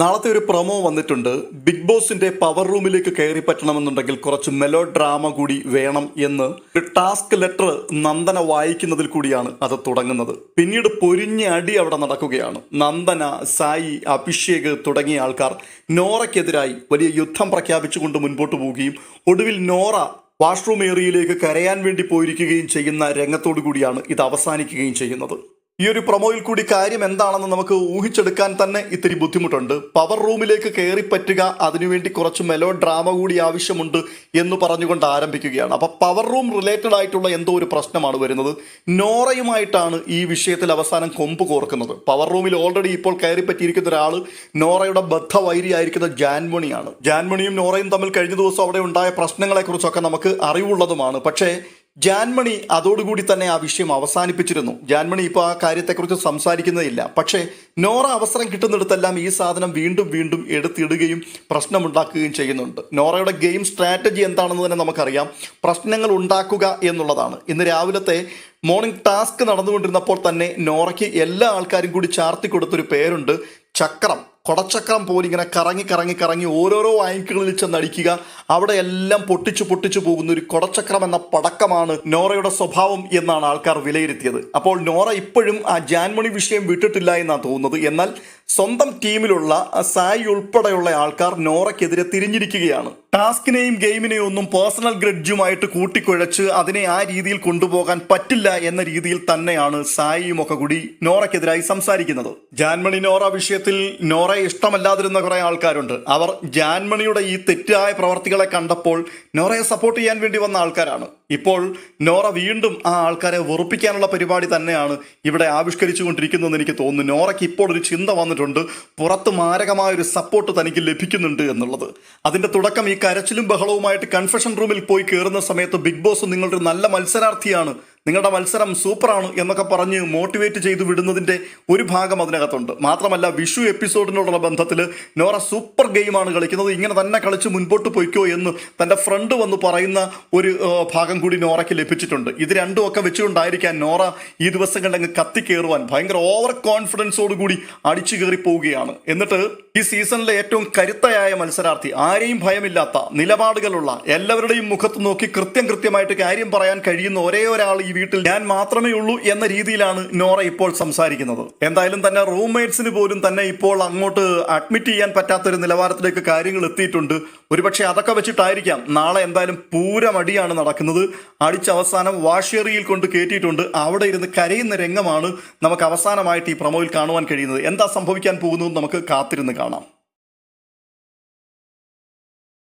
നാളത്തെ ഒരു പ്രൊമോ വന്നിട്ടുണ്ട്. ബിഗ് ബോസിന്റെ പവർ റൂമിലേക്ക് കയറി പറ്റണമെന്നുണ്ടെങ്കിൽ കുറച്ച് മെലോ ഡ്രാമ കൂടി വേണം എന്ന് ഒരു ടാസ്ക് ലെറ്റർ നന്ദന വായിക്കുന്നതിൽ കൂടിയാണ് അത് തുടങ്ങുന്നത്. പിന്നീട് പൊരിഞ്ഞ അടി അവിടെ നടക്കുകയാണ്. നന്ദന സായി അഭിഷേക് തുടങ്ങിയ ആൾക്കാർ നോറയ്ക്കെതിരായി വലിയ യുദ്ധം പ്രഖ്യാപിച്ചുകൊണ്ട് മുൻപോട്ട് പോവുകയും ഒടുവിൽ നോറ വാഷ്റൂം ഏരിയയിലേക്ക് കരയാൻ വേണ്ടി പോയിരിക്കുകയും ചെയ്യുന്ന രംഗത്തോടു കൂടിയാണ് ഇത് അവസാനിക്കുകയും ചെയ്യുന്നത്. ഈ ഒരു പ്രൊമോയിൽ കൂടി കാര്യം എന്താണെന്ന് നമുക്ക് ഊഹിച്ചെടുക്കാൻ തന്നെ ഇത്തിരി ബുദ്ധിമുട്ടുണ്ട്. പവർ റൂമിലേക്ക് കയറി പറ്റുക അതിനുവേണ്ടി കുറച്ച് മെലോ ഡ്രാമ കൂടി ആവശ്യമുണ്ട് എന്ന് പറഞ്ഞുകൊണ്ട് ആരംഭിക്കുകയാണ്. അപ്പൊ പവർ റൂം റിലേറ്റഡ് ആയിട്ടുള്ള എന്തോ ഒരു പ്രശ്നമാണ് വരുന്നത്. നോറയുമായിട്ടാണ് ഈ വിഷയത്തിൽ അവസാനം കൊമ്പ് കോർക്കുന്നത്. പവർ റൂമിൽ ഓൾറെഡി ഇപ്പോൾ കയറി പറ്റിയിരിക്കുന്ന ഒരാൾ നോറയുടെ ബദ്ധവൈരിയായിരിക്കുന്ന ജാൻമണിയാണ്. ജാൻമണിയും നോറയും തമ്മിൽ കഴിഞ്ഞ ദിവസം അവിടെ ഉണ്ടായ പ്രശ്നങ്ങളെക്കുറിച്ചൊക്കെ നമുക്ക് അറിവുള്ളതുമാണ്. പക്ഷേ ജാൻമണി അതോടുകൂടി തന്നെ ആ വിഷയം അവസാനിപ്പിച്ചിരുന്നു. ജാൻമണി ഇപ്പോൾ ആ കാര്യത്തെക്കുറിച്ച് സംസാരിക്കുന്നതില്ല. പക്ഷേ നോറ അവസരം കിട്ടുന്നിടത്തെല്ലാം ഈ സാധനം വീണ്ടും വീണ്ടും എടുത്തിടുകയും പ്രശ്നമുണ്ടാക്കുകയും ചെയ്യുന്നുണ്ട്. നോറയുടെ ഗെയിം സ്ട്രാറ്റജി എന്താണെന്ന് തന്നെ നമുക്കറിയാം. പ്രശ്നങ്ങൾ ഉണ്ടാക്കുക എന്നുള്ളതാണ്. ഇന്ന് രാവിലത്തെ മോർണിംഗ് ടാസ്ക് നടന്നുകൊണ്ടിരുന്നപ്പോൾ തന്നെ നോറയ്ക്ക് എല്ലാ ആൾക്കാരും കൂടി ചാർത്തി കൊടുത്തൊരു പേരുണ്ട് ചക്രം. കൊടച്ചക്രം പോലും ഇങ്ങനെ കറങ്ങി കറങ്ങി കറങ്ങി ഓരോരോ വാങ്ങിക്കുകളിൽ ചെന്ന് അടിക്കുക. അവിടെ എല്ലാം പൊട്ടിച്ചു പൊട്ടിച്ചു പോകുന്ന ഒരു കൊടച്ചക്രം എന്ന പടക്കമാണ് നോറയുടെ സ്വഭാവം എന്നാണ് ആൾക്കാർ വിലയിരുത്തിയത്. അപ്പോൾ നോറ ഇപ്പോഴും ആ ജാൻമണി വിഷയം വിട്ടിട്ടില്ല എന്നാണ് തോന്നുന്നത്. എന്നാൽ സ്വന്തം ടീമിലുള്ള സായി ഉൾപ്പെടെയുള്ള ആൾക്കാർ നോറയ്ക്കെതിരെ തിരിഞ്ഞിരിക്കുകയാണ്. ടാസ്കിനെയും ഗെയിമിനെയും ഒന്നും പേഴ്സണൽ ഗ്രഡ്ജുമായിട്ട് കൂട്ടിക്കുഴച്ച് അതിനെ ആ രീതിയിൽ കൊണ്ടുപോകാൻ പറ്റില്ല എന്ന രീതിയിൽ തന്നെയാണ് സായിയും ഒക്കെ കൂടി നോറയ്ക്കെതിരായി സംസാരിക്കുന്നത്. ജാൻമണി നോറ വിഷയത്തിൽ നോറയെ ഇഷ്ടമല്ലാതിരുന്ന കുറെ ആൾക്കാരുണ്ട്. അവർ ജാൻമണിയുടെ ഈ തെറ്റായ പ്രവർത്തികളെ കണ്ടപ്പോൾ നോറയെ സപ്പോർട്ട് ചെയ്യാൻ വേണ്ടി വന്ന ആൾക്കാരാണ്. ഇപ്പോൾ നോറ വീണ്ടും ആ ആൾക്കാരെ വെറുപ്പിക്കാനുള്ള പരിപാടി തന്നെയാണ് ഇവിടെ ആവിഷ്കരിച്ചു കൊണ്ടിരിക്കുന്നതെന്ന് എനിക്ക് തോന്നുന്നു. നോറയ്ക്ക് ഇപ്പോൾ ഒരു ചിന്ത വന്നിട്ടുണ്ട്. പുറത്ത് മാരകമായ ഒരു സപ്പോർട്ട് തനിക്ക് ലഭിക്കുന്നുണ്ട് എന്നുള്ളത്. അതിന്റെ തുടക്കം ഈ കരച്ചിലും ബഹളവുമായിട്ട് കൺഫെഷൻ റൂമിൽ പോയി കയറുന്ന സമയത്ത് ബിഗ് ബോസ് നിങ്ങളുടെ നല്ല മത്സരാർത്ഥിയാണ്. നിങ്ങളുടെ മത്സരം സൂപ്പറാണ് എന്നൊക്കെ പറഞ്ഞ് മോട്ടിവേറ്റ് ചെയ്തു വിടുന്നതിന്റെ ഒരു ഭാഗം അതിനകത്തുണ്ട്. മാത്രമല്ല വിഷു എപ്പിസോഡിനോടുള്ള ബന്ധത്തിൽ നോറ സൂപ്പർ ഗെയിമാണ് കളിക്കുന്നത്. ഇങ്ങനെ തന്നെ കളിച്ച് മുൻപോട്ട് പോയിക്കോ എന്ന് തന്റെ ഫ്രണ്ട് വന്ന് പറയുന്ന ഒരു ഭാഗം കൂടി നോറയ്ക്ക് ലഭിച്ചിട്ടുണ്ട്. ഇത് രണ്ടും ഒക്കെ വെച്ചുകൊണ്ടായിരിക്കാൻ നോറ ഈ ദിവസങ്ങളിൽ അങ്ങ് കത്തിക്കേറുവാൻ ഭയങ്കര ഓവർ കോൺഫിഡൻസോട് കൂടി അടിച്ചു കയറി പോവുകയാണ്. എന്നിട്ട് ഈ സീസണിലെ ഏറ്റവും കരുത്തയായ മത്സരാർത്ഥി ആരെയും ഭയമില്ലാത്ത നിലപാടുകളുള്ള എല്ലാവരുടെയും മുഖത്ത് നോക്കി കൃത്യം കൃത്യമായിട്ട് കാര്യം പറയാൻ കഴിയുന്ന ഒരേ ഒരാൾ ഈ വീട്ടിൽ ഞാൻ മാത്രമേ ഉള്ളൂ എന്ന രീതിയിലാണ് നോറ ഇപ്പോൾ സംസാരിക്കുന്നത്. എന്തായാലും തന്നെ റൂംമേറ്റ്സിന് പോലും തന്നെ ഇപ്പോൾ അങ്ങോട്ട് അഡ്മിറ്റ് ചെയ്യാൻ പറ്റാത്ത ഒരു നിലവാരത്തിലേക്ക് കാര്യങ്ങൾ എത്തിയിട്ടുണ്ട്. ഒരുപക്ഷെ അതൊക്കെ വെച്ചിട്ടായിരിക്കാം നാളെ എന്തായാലും പൂരമടിയാണ് നടക്കുന്നത്. അടിച്ച അവസാനം വാഷേറിയിൽ കൊണ്ട് കയറ്റിയിട്ടുണ്ട് അവിടെ ഇരുന്ന് കരയുന്ന രംഗമാണ് നമുക്ക് അവസാനമായിട്ട് ഈ പ്രമോയിൽ കാണുവാൻ കഴിയുന്നത്. എന്താ സംഭവിക്കാൻ പോകുന്നതെന്ന് നമുക്ക് കാത്തിരുന്ന് കാണാം.